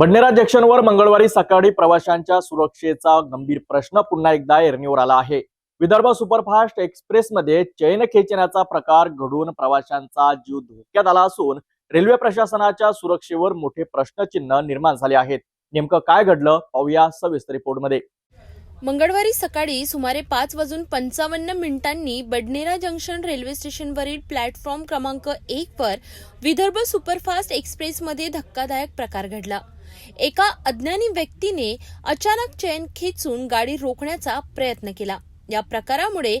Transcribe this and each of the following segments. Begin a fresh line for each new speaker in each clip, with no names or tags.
बडनेरा जंक्शनवर मंगळवारी सकाळी प्रवाशांच्या सुरक्षेचा गंभीर प्रश्न पुन्हा एकदा एरणीवर आला आहे. विदर्भ सुपरफास्ट एक्सप्रेसमध्ये चैन खेचण्याचा प्रकार घडून प्रवाशांचा जीव धोक्यात आला असून रेल्वे प्रशासनाच्या सुरक्षेवर मोठे प्रश्नचिन्ह निर्माण झाले आहेत. नेमकं काय घडलं पाहूया सविस्तर रिपोर्टमध्ये.
मंगळवारी सकाळी सुमारे पाच वाजून पंचावन्न मिनिटांनी बडनेरा जंक्शन रेल्वे स्टेशनवरील प्लॅटफॉर्म क्रमांक एक वर विदर्भ सुपरफास्ट एक्सप्रेसमध्ये धक्कादायक प्रकार घडला. एका अज्ञानी व्यक्तीने अचानक चैन खेचून गाडी रोखण्याचा प्रयत्न केला. या प्रकारामुळे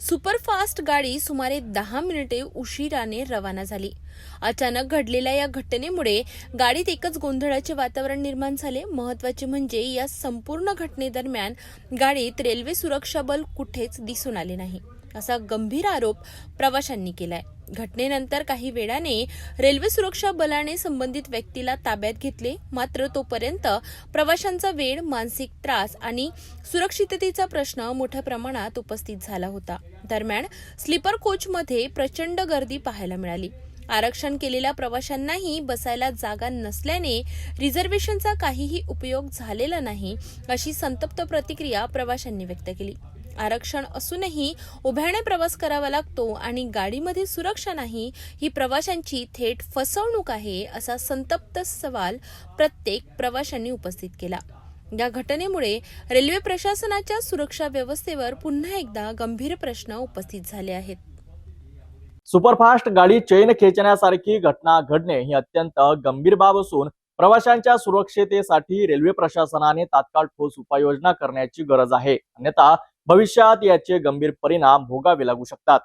सुपरफास्ट गाडी सुमारे दहा मिनिटे उशिराने रवाना झाली. अचानक घडलेल्या या घटनेमुळे गाडीत एकच गोंधळाचे वातावरण निर्माण झाले. महत्त्वाचे म्हणजे या संपूर्ण घटनेदरम्यान गाडीत रेल्वे सुरक्षा बल कुठेच दिसून आले नाही. असा गंभीर आरोप प्रवाशांनी केलाय. घटनेनंतर काही वेळाने रेल्वे सुरक्षा बलाने संबंधित व्यक्तीला ताब्यात घेतले. मात्र तोपर्यंत प्रवाशांचा वेळ मानसिक त्रास आणि सुरक्षिततेचा प्रश्न मोठ्या प्रमाणात उपस्थित झाला होता. दरम्यान स्लीपर कोचमध्ये प्रचंड गर्दी पाहायला मिळाली. आरक्षण केलेल्या प्रवाशांनाही बसायला जागा नसल्याने रिझर्वेशनचा काहीही उपयोग झालेला नाही अशी संतप्त प्रतिक्रिया प्रवाशांनी व्यक्त केली. आरक्षण असूनही उभ्याने प्रवास करावा लागतो आणि गाडीमध्ये सुरक्षा नाही ही प्रवाशांची थेट फसवणूक आहे असा संतप्त सवाल प्रत्येक प्रवाशांनी उपस्थित केला. या घटनेमुळे रेल्वे प्रशासनाच्या सुरक्षा व्यवस्थेवर पुन्हा एकदा गंभीर प्रश्न उपस्थित झाले आहेत.
सुपरफास्ट गाडी चैन खेचण्यासारखी घटना घडणे ही अत्यंत गंभीर बाब असून प्रवाशांच्या सुरक्षितेसाठी रेल्वे प्रशासनाने तात्काळ ठोस उपाययोजना करण्याची गरज आहे. अन्यथा भविष्यात याचे गंभीर परिणाम भोगावे लागू शकतात.